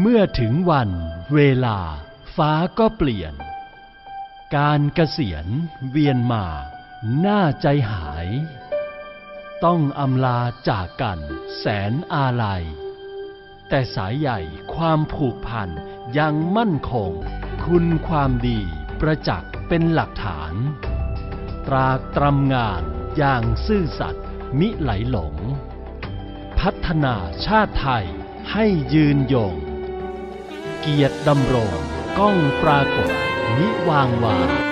เมื่อถึงวันเวลา ฟ้าก็เปลี่ยน การเกษียณเวียนมาหน่าใจหาย ต้องอำลาจากกันแสนอาลัย แต่สายใหญ่ความผูกพันยังมั่นคง คุณความดีประจักษ์เป็นหลักฐาน ตรากตรำงานอย่างซื่อสัตย์มิไหลหลง พัฒนาชาติไทยให้ยืนยง เกียรติดำรงก้องปรากฏนิวางวาง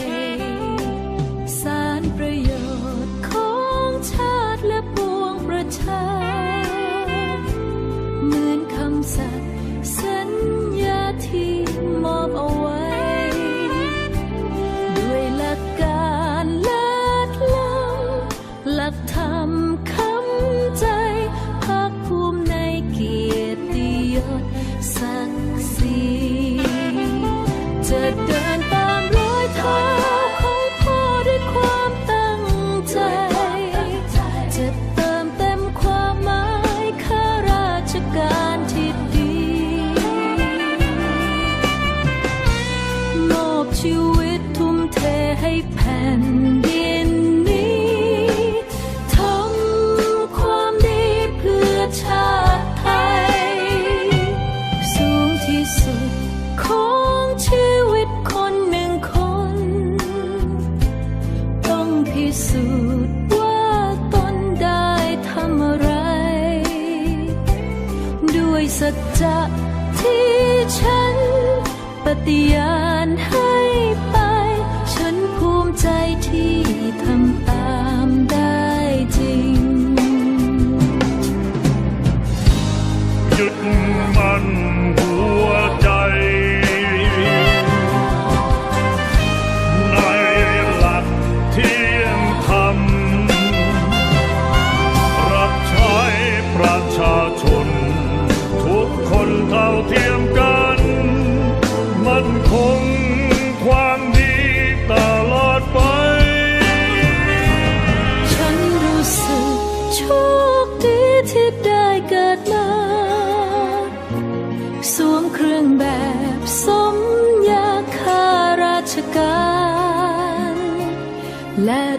จะที่ฉันปฏิญาณให้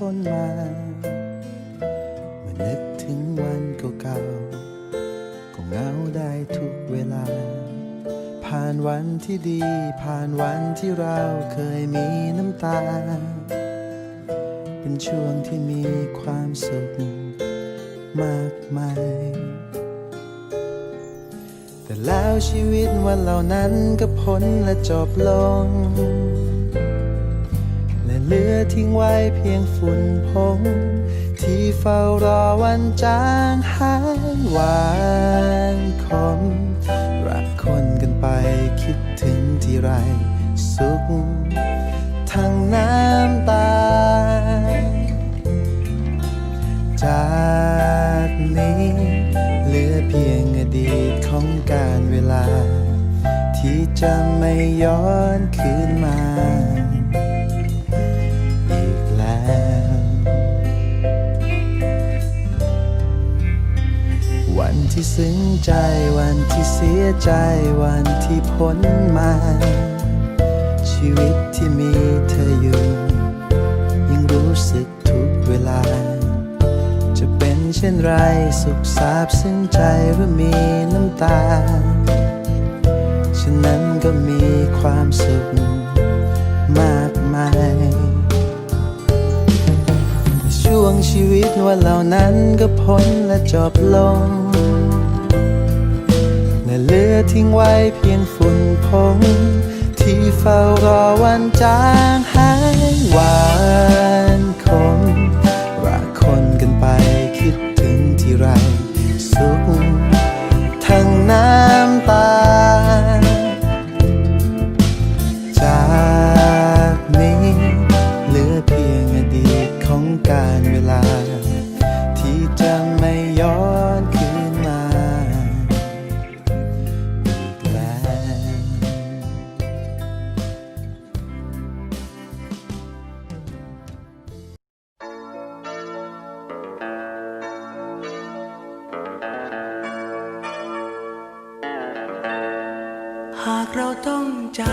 ล้นมาเมื่อนึกถึงวันเก่าๆก็เหงาได้ทุกเวลา ผ่านวันที่ดี ผ่านวันที่เราเคยมีน้ำตา เป็นช่วงที่มีความสุขมากมาย แต่แล้วชีวิตวันเหล่านั้นก็พ้นและจบลง เหลือทิ้งไว้เพียงฝุ่นพงที่เฝ้ารอวันจางหายหวานคมรักคนกันไปคิดถึงที่ไรสุขทั้งน้ำตา จากนี้เหลือเพียงอดีตของการเวลา ที่จะไม่ย้อนคืนมา ที่ซึ้งใจวันที่เสียใจวันที่พ้นมา ชีวิตที่มีเธออยู่ ยังรู้สึกทุกเวลา จะเป็นเช่นไรสุขซาบซึ้งใจหรือมีน้ำตา ฉะนั้นก็มีความสุขมากมายช่วงชีวิตวันเหล่านั้นก็พ้นและจบลง และเหลือทิ้งไว้เพียงฝุ่นผงที่เฝ้ารอวันจางหายหวานคง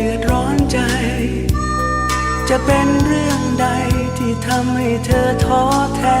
เดือดร้อนใจ จะเป็นเรื่องใดที่ทำให้เธอท้อแท้